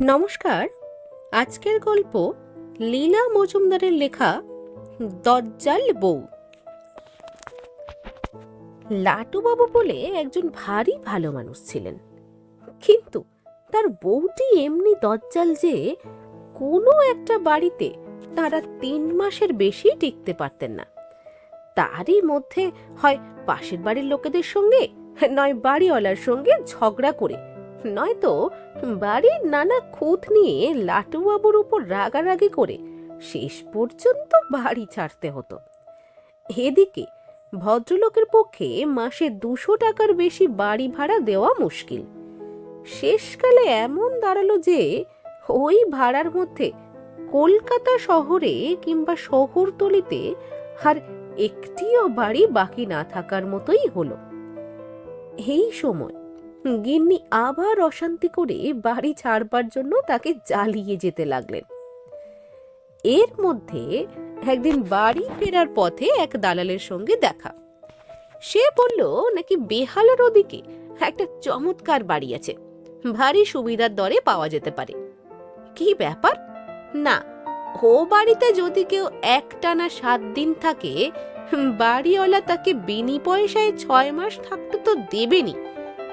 নমস্কার। আজকের গল্প লীলা মজুমদারের লেখা দজ্জাল বউ। লাটুবাবু বলে একজন ভারী ভালো মানুষ ছিলেন। কিন্তু তার বউটি এমনি দজ্জাল যে কোনো একটা বাড়িতে তারা তিন মাসের বেশি টিকতে পারতেন না। তারই মধ্যে হয় পাশের বাড়ির লোকেদের সঙ্গে, নয় বাড়িওয়ালার সঙ্গে ঝগড়া করে নয়তো বাড়ির নানা খুঁত নিয়ে লাটুবাবুর উপর রাগারাগি করে শেষ পর্যন্ত বাড়ি ছাড়তে হতো। এদিকে ভদ্রলোকের পক্ষে মাসে দুশো টাকার বেশি বাড়ি ভাড়া দেওয়া মুশকিল। শেষকালে এমন দাঁড়াল যে ওই ভাড়ার মধ্যে কলকাতা শহরে কিংবা শহরতলিতে আর একটিও বাড়ি বাকি না থাকার মতোই হলো। এই সময় গিন্নি আবার অশান্তি করে বাড়ি ছাড়বার জন্য তাকে জ্বালিয়ে যেতে লাগলেন। এর মধ্যে একদিন বাড়ি ফেরার পথে এক দালালের সঙ্গে দেখা। সে বলল, নাকি বেহালার ওদিকে একটা চমৎকার বাড়ি আছে। ভারী সুবিধার দরে পাওয়া যেতে পারে। কি ব্যাপার? না, ও বাড়িতে যদি কেউ একটানা সাত দিন থাকে, বাড়িওয়ালা তাকে বিনি পয়সায় ছয় মাস থাকতে তো দেবেনি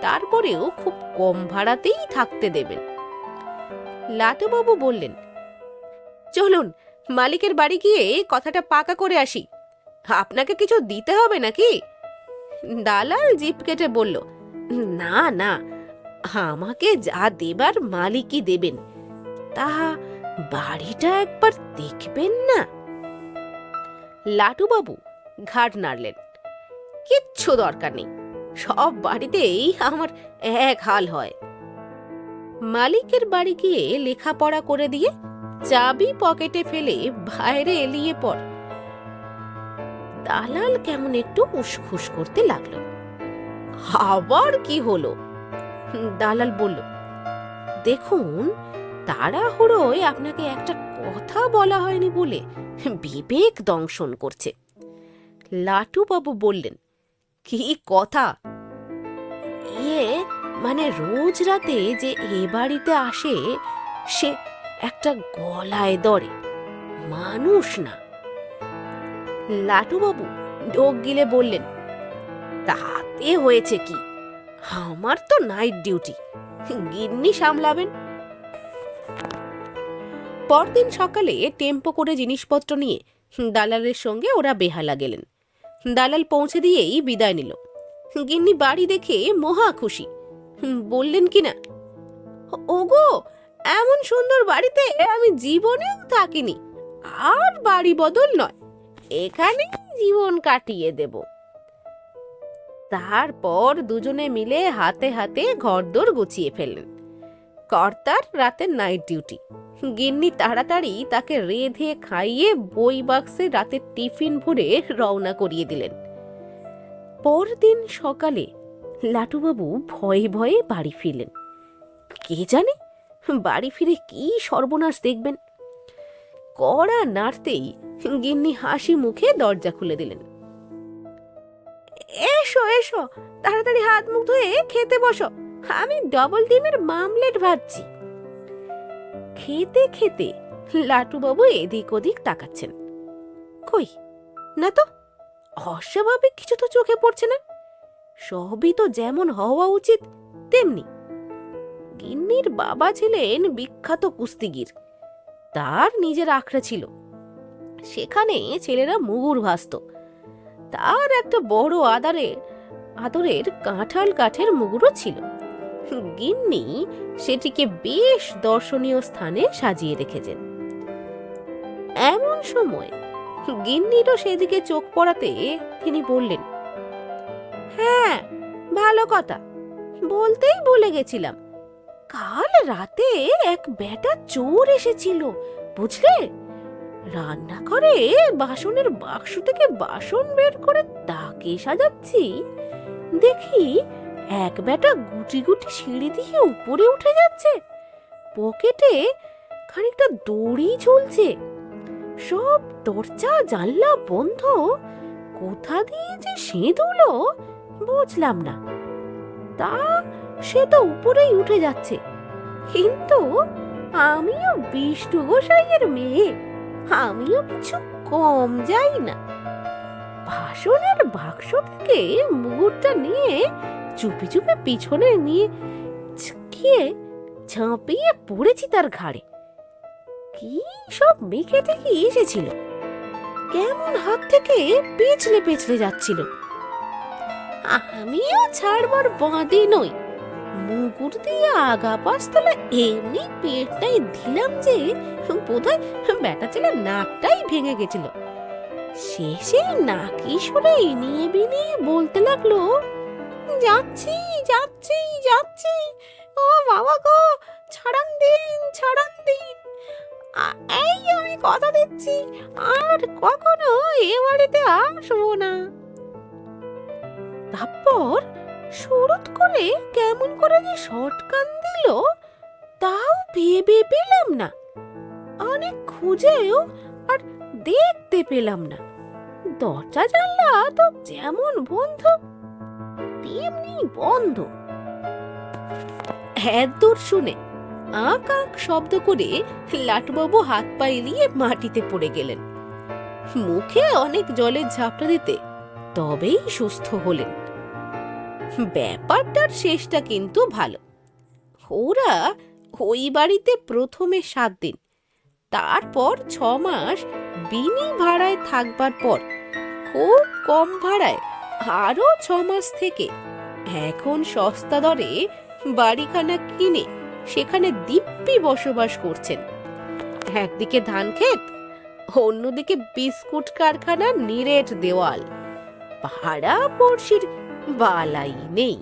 তারপরেও খুব কম ভাড়াতেই থাকতে দেবেন। লাটুবাবু বললেন, চলুন, মালিকের বাড়ি গিয়ে কথাটা পাকা করে আসি। আপনাকে কিছু দিতে হবে নাকি? দালাল জিপ কেটে বলল, না না, আমাকে যা দেবার মালিকই দেবেন। তা বাড়িটা একবার দেখবেন না? লাটুবাবু ঘাট নাড়লেন, কিচ্ছু দরকার নেই। সব বাড়িতেই আমার এক হাল হয়। মালিকের বাড়ি গিয়ে লেখাপড়া করে দিয়ে চাবি পকেটে ফেলে বাইরে এলিয়ে পর দালাল কেমন একটু উসখুস করতে লাগল। আবার কি হলো? দালাল বলল, দেখুন, তাড়াহুড়োয় আপনাকে একটা কথা বলা হয়নি বলে বিবেক দংশন করছে। লাটুবাবু বললেন, কি কথা? ইয়ে মানে রোজ রাতে যে এ বাড়িতে আসে, সে একটা গলায় দরে মানুষ না। লাটুবাবু ডোক গিলে বললেন, তাতে হয়েছে কি? আমার তো নাইট ডিউটি গিন্নি সামলাবেন। পরদিন সকালে টেম্পো করে জিনিসপত্র নিয়ে দালালের সঙ্গে ওরা বেহালা গেলেন। দালাল পৌঁছে দিয়েই বিদায় নিল। গিন্নি বাড়ি দেখে মহা খুশি। বললেন কিনা? ওগো, এমন সুন্দর বাড়িতে আমি জীবনেও থাকিনি, আর বাড়ি বদল নয় এখানে জীবন কাটিয়ে দেব। তারপর দুজনে মিলে হাতে হাতে ঘরদোর গুছিয়ে ফেললেন। কর্তার রাতের নাইট ডিউটি গিন্নি তাড়াতাড়ি তাকে রেধে খাইয়ে বই বাক্সে রাতের টিফিন ভরে রওনা করিয়ে দিলেন। পরদিন সকালে লাটুবাবু ভয়ে ভয়ে বাড়ি ফিরলেন। কে জানে বাড়ি ফিরে কি সর্বনাশ দেখবেন। কড়া নাড়তেই গিন্নি হাসি মুখে দরজা খুলে দিলেন। এসো এসো, তাড়াতাড়ি হাত মুখ ধুয়ে খেতে বসো, আমি ডবল ডিমের মামলেট ভাজছি। খেতে খেতে লাটুবাবু এদিক ওদিক তাকাচ্ছেন। কই, না তো? অস্বাভাবিক কিছু তো চোখে পড়ছে না। সবই তো যেমন হওয়া উচিত, তেমনি। গিন্নির বাবা ছিলেন বিখ্যাত কুস্তিগির। তার নিজের আখড়া ছিল। সেখানে ছেলেরা মুগুর ভাসত। তার একটা বড় আদারের আদরের কাঁঠাল কাঠের মুগুরও ছিল। গিন্নি সেটিকে বেশ দর্শনীয় স্থানে সাজিয়ে রেখেছেন। এমন সময় গিন্নিরও সেদিকে চোখ পড়াতে তিনি বললেন হ্যাঁ ভালো কথা। বলতেই ভুলে গেছিলাম। কাল রাতে এক বেটা চোর এসেছিল, বুঝলে? রান্না করে বাসনের বাক্স থেকে বাসন বের করে তাকে সাজাচ্ছি। দেখি এক বেটা গুটি গুটি সিঁড়ি দিয়ে উপরে উঠে যাচ্ছে। পকেটে খানিকটা দড়ি ঝুলছে। সব দরজা, জানলা বন্ধ। কোথা দিয়ে যে সেঁধুলো বুঝলাম না। তা সে তো উপরেই উঠে যাচ্ছে। কিন্তু আমিও বিষ্টু গোসাইয়ের মেয়ে, আমিও কিছু কম যাই না। ভাষণের বাক্স থেকে মুগুরটা নিয়ে চুপি চুপি পিছনে নিয়ে ঝাঁপিয়ে পড়েছি তার ঘাড়ে। কি সব মেখে টেকে এসেছিল। কেমন হাত থেকে পেছলে পেছলে যাচ্ছিল। আমিও ছাড়বার বাঁধে নই। মুগুর দিয়ে আগা পাশতলা এমনি পেটটাই দিলাম যে বোধহয় বেটা ছেলের নাকটাই ভেঙে গেছিল। শেষে নাকি সরে নিয়ে বিনিয়ে বলতে লাগল, যাচ্ছি যাচ্ছি যাচ্ছি। ও বাবা গো, ছাড়ান দিন ছাড়ান দিন। এই আমি কথা দিচ্ছি। আর কখনো এ বাড়িতে আসব না। তারপর সুরত করে কেমন করে যে শটকান দিল, তাও ভেবে পেলাম না। অনেক খুঁজেও আর দেখতে পেলাম না। দরজা, জানলা তো যেমন বন্ধ, তেমনি বন্ধ। এত দূর শুনে আঁক আঁক শব্দ করে লাটবাবু হাত পা এলিয়ে মাটিতে পড়ে গেলেন। মুখে অনেক জলের ঝাপটা দিতে তবেই সুস্থ হলেন। ব্যাপারটার শেষটা কিন্তু ভালো। ওরা ওই বাড়িতে প্রথমে সাত দিন, তারপর ছ মাস বিনি ভাড়ায় থাকবার পর, খুব কম ভাড়ায় আরও ছ মাস থেকে এখন সস্তা দরে বাড়িখানা কিনে সেখানে দিব্যি বসবাস করছেন। একদিকে ধান ক্ষেত অন্যদিকে বিস্কুট কারখানা নিরেট দেওয়াল। ভাড়া পড়শির বালাই নেই।